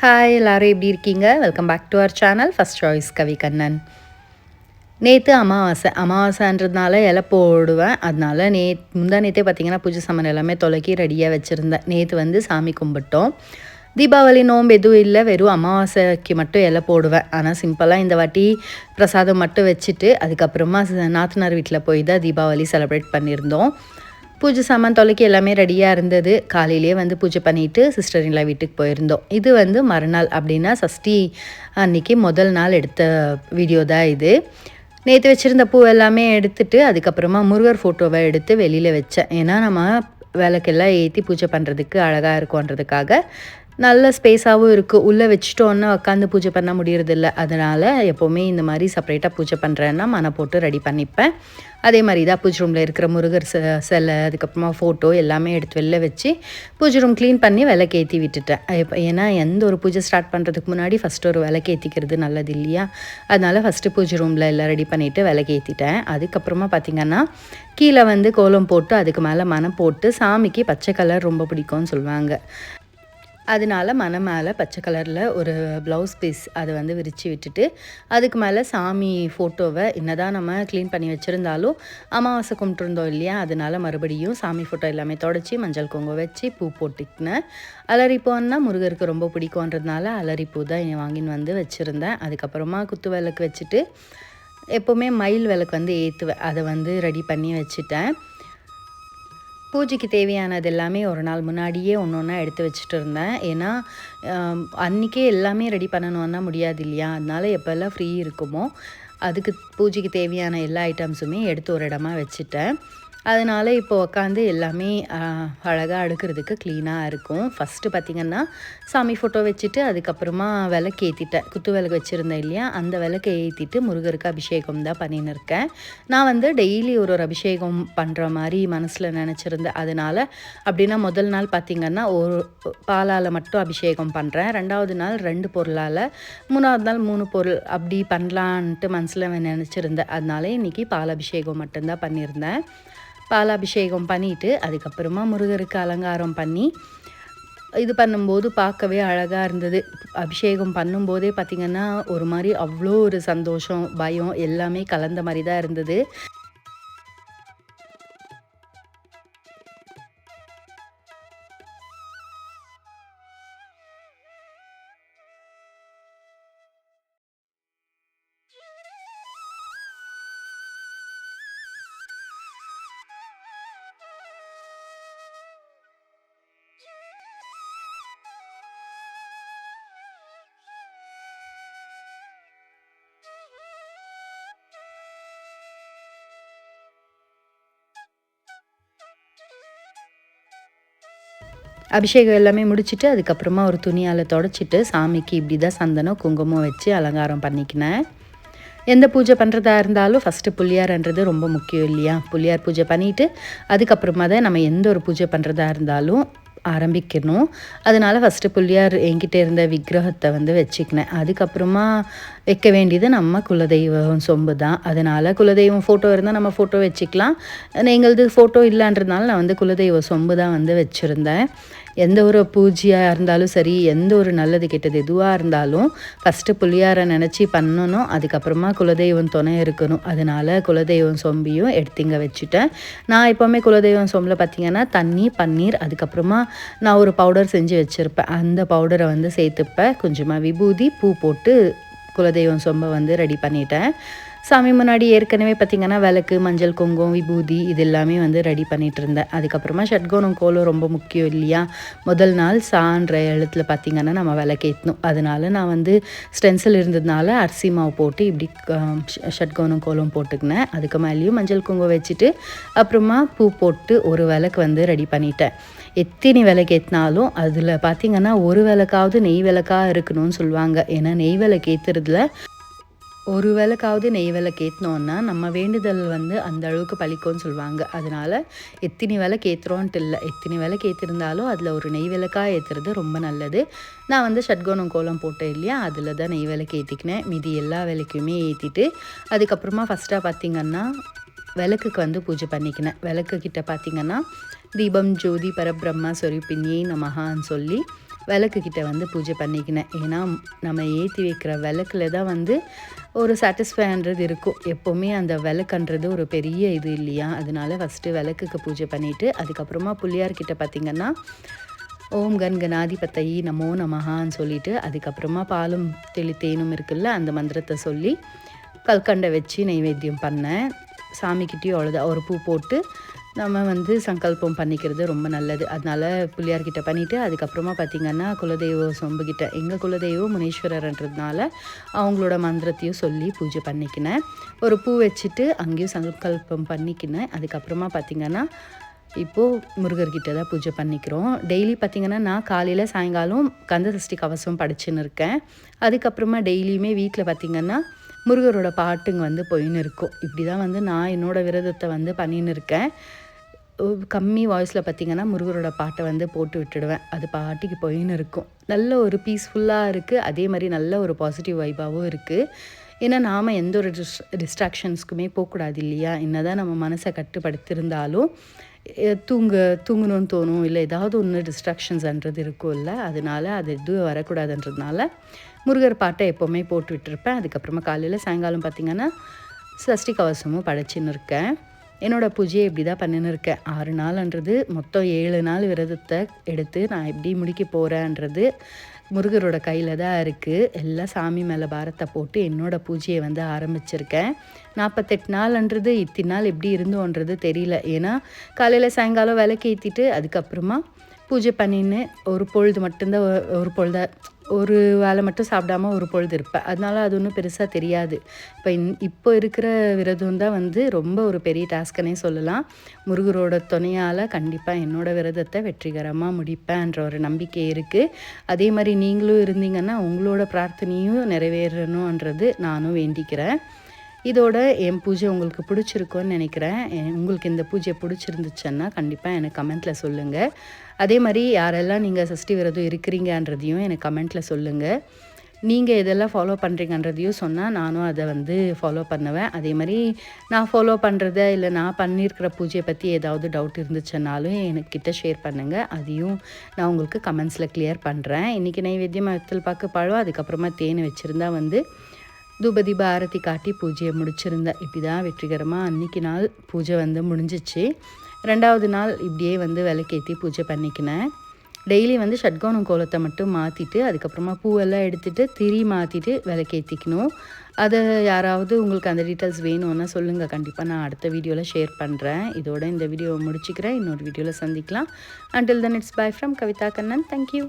Hi எல்லோரும் எப்படி இருக்கீங்க? Welcome back to our channel first choice Kavi Kannan நேற்று அமாவாசை. அமாவாசைன்றதுனால இலை போடுவேன். அதனால நே முந்தா நேற்றே பார்த்தீங்கன்னா பூஜை சாமான் எல்லாமே தொலைக்கி ரெடியாக வச்சுருந்தேன். நேற்று வந்து சாமி கும்பிட்டோம். தீபாவளி நோம்பு எதுவும் இல்லை. வெறும் அமாவாசைக்கு மட்டும் இலை போடுவேன். ஆனால் சிம்பிளாக இந்த வாட்டி பிரசாதம் மட்டும் வச்சுட்டு அதுக்கப்புறமா நாத்தனார் வீட்டில் போய் தான் தீபாவளி செலிப்ரேட் பண்ணியிருந்தோம். பூஜை சாமான் தொலைக்கி எல்லாமே ரெடியாக இருந்தது. காலையிலேயே வந்து பூஜை பண்ணிவிட்டு சிஸ்டர் வீட்டுக்கு போயிருந்தோம். இது வந்து மறுநாள் அப்படின்னா சஷ்டி அன்னைக்கு முதல் நாள் எடுத்த வீடியோ தான் இது. நேற்று வச்சுருந்த பூ எல்லாமே எடுத்துட்டு அதுக்கப்புறமா முருகர் ஃபோட்டோவை எடுத்து வெளியில் வச்சேன். ஏன்னா நம்ம விளக்கெல்லாம் ஏற்றி பூஜை பண்ணுறதுக்கு அழகாக இருக்கும்ன்றதுக்காக நல்ல ஸ்பேஸாகவும் இருக்குது உள்ளே வச்சுட்டோன்னா உட்காந்து பூஜை பண்ண முடியறதில்ல. அதனால் எப்போவுமே இந்த மாதிரி செப்பரேட்டாக பூஜை பண்ணுறேன்னா மனை போட்டு ரெடி பண்ணிப்பேன். அதே மாதிரி தான் பூஜை ரூமில் இருக்கிற முருகர் ச சிலை அதுக்கப்புறமா ஃபோட்டோ எல்லாமே எடுத்து வெளில வச்சு பூஜை ரூம் க்ளீன் பண்ணி விளக்கு ஏற்றி விட்டுட்டேன். இப்போ ஏன்னா எந்த ஒரு பூஜை ஸ்டார்ட் பண்ணுறதுக்கு முன்னாடி ஃபஸ்ட்டு ஒரு விளக்கு ஏற்றிக்கிறது நல்லது இல்லையா? அதனால் ஃபஸ்ட்டு பூஜை ரூமில் எல்லாம் ரெடி பண்ணிவிட்டு விளக்கு ஏற்றிட்டேன் அதுக்கப்புறமா பார்த்திங்கன்னா கீழே வந்து கோலம் போட்டு அதுக்கு மேலே மனம் போட்டு சாமிக்கு பச்சை கலர் ரொம்ப பிடிக்கும்னு சொல்லுவாங்க. அதனால மன மேலே பச்சை கலரில் ஒரு ப்ளவுஸ் பீஸ் அதை வந்து விரித்து விட்டுட்டு அதுக்கு மேலே சாமி ஃபோட்டோவை என்னதான் நம்ம க்ளீன் பண்ணி வச்சுருந்தாலும் அமாவாசை கும்பிட்டுருந்தோம் இல்லையா? அதனால மறுபடியும் சாமி ஃபோட்டோ எல்லாமே தொடச்சி மஞ்சள் குங்குமம் வச்சு பூ போட்டுக்கினேன் அலரிப்பூன்னா முருகருக்கு ரொம்ப பிடிக்கும்ன்றதுனால அலரிப்பூ தான் வாங்கின்னு வந்து வச்சுருந்தேன். அதுக்கப்புறமா குத்து விளக்கு வச்சுட்டு எப்போவுமே மயில் விளக்கு வந்து ஏற்றுவேன் அதை வந்து ரெடி பண்ணி வச்சுட்டேன். பூஜைக்கு தேவையானது எல்லாமே ஒரு நாள் முன்னாடியே ஒன்று ஒன்றா எடுத்து வச்சுட்டு இருந்தேன். ஏன்னா அன்றைக்கே எல்லாமே ரெடி பண்ணணும்னா முடியாது இல்லையா? அதனால் எப்போல்லாம் ஃப்ரீ இருக்குமோ அதுக்கு பூஜைக்கு தேவையான எல்லா ஐட்டம்ஸுமே எடுத்து ஒரு இடமா வச்சுட்டேன். அதனால் இப்போ உக்காந்து எல்லாமே அழகாக அடுக்கிறதுக்கு க்ளீனாக இருக்கும். ஃபஸ்ட்டு பார்த்திங்கன்னா சாமி ஃபோட்டோ வச்சுட்டு அதுக்கப்புறமா விளக்கு ஏற்றிட்டேன் குத்து விளக்கு வச்சுருந்தேன் இல்லையா? அந்த விளக்கு ஏற்றிட்டு முருகருக்கு அபிஷேகம் தான் பண்ணின்னு இருக்கேன். நான் வந்து டெய்லி ஒரு ஒரு அபிஷேகம் பண்ணுற மாதிரி மனசில் நினச்சிருந்தேன். அதனால் அப்படின்னா முதல் நாள் பார்த்திங்கன்னா ஒரு பாலால் மட்டும் அபிஷேகம் பண்ணுறேன் ரெண்டாவது நாள் ரெண்டு பொருளால் மூணாவது நாள் மூணு பொருள் அப்படி பண்ணலான்ட்டு மனசில் நினச்சிருந்தேன். அதனால இன்றைக்கி பால் அபிஷேகம் மட்டும்தான் பண்ணியிருந்தேன். பாலாபிஷேகம் பண்ணிவிட்டு அதுக்கப்புறமா முருகருக்கு அலங்காரம் பண்ணி இது பண்ணும்போது பார்க்கவே அழகாக இருந்தது. அபிஷேகம் பண்ணும்போதே பார்த்திங்கன்னா ஒரு மாதிரி அவ்வளோ ஒரு சந்தோஷம் பயம் எல்லாமே கலந்த மாதிரி தான் இருந்தது. அபிஷேகம் எல்லாமே முடிச்சுட்டு அதுக்கப்புறமா ஒரு துணியால் தொடச்சிட்டு சாமிக்கு இப்படி தான் சந்தனம் குங்குமம் வச்சு அலங்காரம் பண்ணிக்கினேன். எந்த பூஜை பண்ணுறதா இருந்தாலும் ஃபஸ்ட்டு புள்ளியார்ன்றது ரொம்ப முக்கியம் இல்லையா? புள்ளியார் பூஜை பண்ணிவிட்டு அதுக்கப்புறமா தான் நம்ம எந்த ஒரு பூஜை பண்ணுறதா இருந்தாலும் ஆரம்பிக்கணும். அதனால் ஃபஸ்ட்டு புள்ளியார் என்கிட்ட இருந்த விக்கிரகத்தை வந்து வச்சுக்கினேன். அதுக்கப்புறமா வைக்க வேண்டியது நம்ம குலதெய்வம் சொம்பு தான். அதனால் குலதெய்வம் ஃபோட்டோ இருந்தால் நம்ம ஃபோட்டோ வச்சுக்கலாம். எங்களது ஃபோட்டோ இல்லைன்றதுனால நான் வந்து குலதெய்வ சொம்பு தான் வந்து வச்சுருந்தேன். எந்த ஒரு பூஜையாக இருந்தாலும் சரி எந்த ஒரு நல்லது கெட்டது எதுவாக இருந்தாலும் ஃபஸ்ட்டு புள்ளியாரை நினச்சி பண்ணணும். அதுக்கப்புறமா குலதெய்வம் துணை இருக்கணும். அதனால் குலதெய்வம் சொம்பியும் எடுத்துங்க வச்சுட்டேன். நான் எப்போவுமே குலதெய்வம் சொம்பில் பார்த்திங்கன்னா தண்ணி பன்னீர் அதுக்கப்புறமா நான் ஒரு பவுடர் செஞ்சு வச்சுருப்பேன். அந்த பவுடரை வந்து சேர்த்துப்பேன். கொஞ்சமாக விபூதி பூ போட்டு குலதெய்வம் சொம்பை வந்து ரெடி பண்ணிட்டேன். சாமி முன்னாடி ஏற்கனவே பார்த்திங்கன்னா விளக்கு மஞ்சள் குங்குமம் விபூதி இது எல்லாமே வந்து ரெடி பண்ணிகிட்டு இருந்தேன். அதுக்கப்புறமா ஷட்கோணம் கோலம் ரொம்ப முக்கியம் இல்லையா? முதல் நாள் சான்ற எழுத்தில் பார்த்திங்கன்னா நம்ம விளக்கேற்றணும் அதனால நான் வந்து ஸ்டென்சில் இருந்ததுனால அரிசி மாவு போட்டு இப்படி ஷட்கோணம் கோலம் போட்டுக்கினேன். அதுக்கு மேலேயும் மஞ்சள் குங்குமம் வச்சுட்டு அப்புறமா பூ போட்டு ஒரு விளக்கு வந்து ரெடி பண்ணிட்டேன். எத்தனை விளக்கு ஏற்றினாலும் அதில் பார்த்திங்கன்னா ஒரு விளக்காவது நெய் விளக்காக இருக்கணும்னு சொல்லுவாங்க. ஏன்னா நெய் விளக்கு ஏற்றுறதுல ஒரு விளக்காவது நெய் விளக்கு ஏற்றினோன்னா நம்ம வேண்டுதல் வந்து அந்த அளவுக்கு பழிக்கும்னு சொல்லுவாங்க. அதனால் எத்தனை விளக்கு ஏற்றுறோன்ட்டு இல்லை. எத்தனை விளக்கு ஏற்றிருந்தாலும் அதில் ஒரு நெய் விளக்காக ஏற்றுறது ரொம்ப நல்லது. நான் வந்து ஷட்கோணம் கோலம் போட்டேன் இல்லையா? அதில் தான் நெய் விளக்கு ஏற்றிக்கினேன் மீதி எல்லா விளக்குமே ஏற்றிட்டு அதுக்கப்புறமா ஃபஸ்ட்டாக பார்த்திங்கன்னா விளக்குக்கு வந்து பூஜை பண்ணிக்கினேன். விளக்கு கிட்டே பார்த்திங்கன்னா தீபம் ஜோதி பரபிரம்மா சொரிப்பின்யே நமகான்னு சொல்லி விளக்குக்கிட்ட வந்து பூஜை பண்ணிக்கினேன். ஏன்னா நம்ம ஏற்றி வைக்கிற விளக்குல தான் வந்து ஒரு சாட்டிஸ்ஃபைன்றது இருக்கும். எப்போவுமே அந்த விளக்குன்றது ஒரு பெரிய இது இல்லையா? அதனால ஃபஸ்ட்டு விளக்குக்கு பூஜை பண்ணிவிட்டு அதுக்கப்புறமா பிள்ளையார்கிட்ட பார்த்திங்கன்னா ஓம் கன் கணாதிபத்தையி நமோ நமஹான்னு சொல்லிட்டு அதுக்கப்புறமா பாலும் தெளி தேனும் இருக்குல்ல அந்த மந்திரத்தை சொல்லி கல்கண்டை வச்சு நைவேத்தியம் பண்ணேன். சாமிக்கிட்டேயும் அவ்வளோதான் ஒரு பூ போட்டு நம்ம வந்து சங்கல்பம் பண்ணிக்கிறது ரொம்ப நல்லது. அதனால பிள்ளையார்கிட்ட பண்ணிவிட்டு அதுக்கப்புறமா பார்த்திங்கன்னா குலதெய்வ சொம்புக்கிட்ட எங்கள் குலதெய்வம் முனீஸ்வரர்ன்றதுனால அவங்களோட மந்திரத்தையும் சொல்லி பூஜை பண்ணிக்கினேன். ஒரு பூ வச்சுட்டு அங்கேயும் சங்கல்பம் பண்ணிக்கினேன். அதுக்கப்புறமா பார்த்திங்கன்னா இப்போது முருகர்கிட்ட தான் பூஜை பண்ணிக்கிறோம். டெய்லி பார்த்திங்கன்னா நான் காலையில் சாயங்காலம் கந்த சஷ்டி கவசம் படிச்சுன்னு இருக்கேன். அதுக்கப்புறமா டெய்லியுமே வீட்டில் பார்த்திங்கன்னா முருகரோட பாட்டுங்க வந்து போயின்னு இருக்கும். இப்படி தான் வந்து நான் என்னோடய விரதத்தை வந்து பண்ணின்னு இருக்கேன். கம்மி வாய்ஸில் பார்த்திங்கன்னா முருகரோட பாட்டை வந்து போட்டு விட்டுடுவேன். அது பாட்டிக்கு போயின்னு இருக்கும். நல்ல ஒரு பீஸ்ஃபுல்லாக இருக்குது அதே மாதிரி நல்ல ஒரு பாசிட்டிவ் வைபாகவும் இருக்குது ஏன்னா நாம் எந்த ஒரு டிஸ் டிஸ்ட்ராக்ஷன்ஸ்க்குமே போகக்கூடாது இல்லையா? என்ன தான் நம்ம மனசை கட்டுப்படுத்திருந்தாலும் தூங்க தூங்கணும்னு தோணும். இல்லை ஏதாவது ஒன்று டிஸ்ட்ராக்ஷன்ஸ்ன்றது இருக்கும்ல. அதனால அது எதுவும் வரக்கூடாதுன்றதுனால முருகர் பாட்டை எப்போவுமே போட்டு விட்டுருப்பேன். அதுக்கப்புறமா காலையில் சாயங்காலம் பார்த்திங்கன்னா சஷ்டி கவசமும் படைச்சின்னு இருக்கேன். என்னோடய பூஜையை இப்படி தான் பண்ணின்னு இருக்கேன் ஆறு நாள்ன்றது மொத்தம் ஏழு நாள் விரதத்தை எடுத்து நான் எப்படி முடிக்க போகிறேன்றது முருகரோட கையில் தான் இருக்குது எல்லாம் சாமி மேலே பாரத்தை போட்டு என்னோடய பூஜையை வந்து ஆரம்பிச்சிருக்கேன். நாற்பத்தெட்டு நாள்ன்றது இத்தனை நாள் எப்படி இருந்தோன்றது தெரியல. ஏன்னா காலையில் சாயங்காலம் விளக்கு ஏற்றிட்டு அதுக்கப்புறமா பூஜை பண்ணின்னு ஒரு பொழுது மட்டும்தான் ஒரு பொழுத ஒரு வேலை மட்டும் சாப்பிடாம ஒரு பொழுது இருப்பேன். அதனால அது ஒன்றும் பெருசாக தெரியாது. இப்போ இன் இப்போ இருக்கிற விரதம் தான் வந்து ரொம்ப ஒரு பெரிய டாஸ்க்குனே சொல்லலாம். முருகரோட துணையால் கண்டிப்பாக என்னோடய விரதத்தை வெற்றிகரமாக முடிப்பேன்ற ஒரு நம்பிக்கை இருக்குது அதே மாதிரி நீங்களும் இருந்தீங்கன்னா உங்களோட பிரார்த்தனையும் நிறைவேறணுன்றது நானும் வேண்டிக்கிறேன். இதோட என் பூஜை உங்களுக்கு பிடிச்சிருக்கும்னு நினைக்கிறேன். உங்களுக்கு இந்த பூஜை பிடிச்சிருந்துச்சுன்னா கண்டிப்பாக எனக்கு கமெண்ட்டில் சொல்லுங்கள் அதே மாதிரி யாரெல்லாம் நீங்கள் சஷ்டி விரதம் இருக்கிறீங்கன்றதையும் எனக்கு கமெண்ட்டில் சொல்லுங்கள் நீங்கள் இதெல்லாம் ஃபாலோ பண்ணுறீங்கன்றதையும் சொன்னால் நானும் அதை வந்து ஃபாலோ பண்ணுவேன். அதே மாதிரி நான் ஃபாலோ பண்ணுறத இல்லை நான் பண்ணியிருக்கிற பூஜையை பற்றி ஏதாவது டவுட் இருந்துச்சுன்னாலும் எனக்கிட்ட ஷேர் பண்ணுங்கள் அதையும் நான் உங்களுக்கு கமெண்ட்ஸில் கிளியர் பண்ணுறேன் இன்றைக்கி நைவேத்தியம் வெத்தல் பார்க்க பழம் அதுக்கப்புறமா தேன் வச்சுருந்தா வந்து தூபதி பாரதி காட்டி பூஜையை முடிச்சிருந்தேன் இப்படி தான் வெற்றிகரமாக அன்றைக்கி நாள் பூஜை வந்து முடிஞ்சிச்சு. ரெண்டாவது நாள் இப்படியே வந்து விளக்கேற்றி பூஜை பண்ணிக்கினேன். டெய்லி வந்து ஷட்கோணம் கோலத்தை மட்டும் மாற்றிட்டு அதுக்கப்புறமா பூவெல்லாம் எடுத்துகிட்டு திரி மாற்றிட்டு விளக்கேற்றிக்கணும் அதை யாராவது உங்களுக்கு அந்த டீட்டெயில்ஸ் வேணும்னா சொல்லுங்கள் கண்டிப்பாக நான் அடுத்த வீடியோவில் ஷேர் பண்ணுறேன் இதோட இந்த வீடியோவை முடிச்சுக்கிறேன். இன்னொரு வீடியோவில் சந்திக்கலாம். Until then it's bye from Kavitha Kannan thank you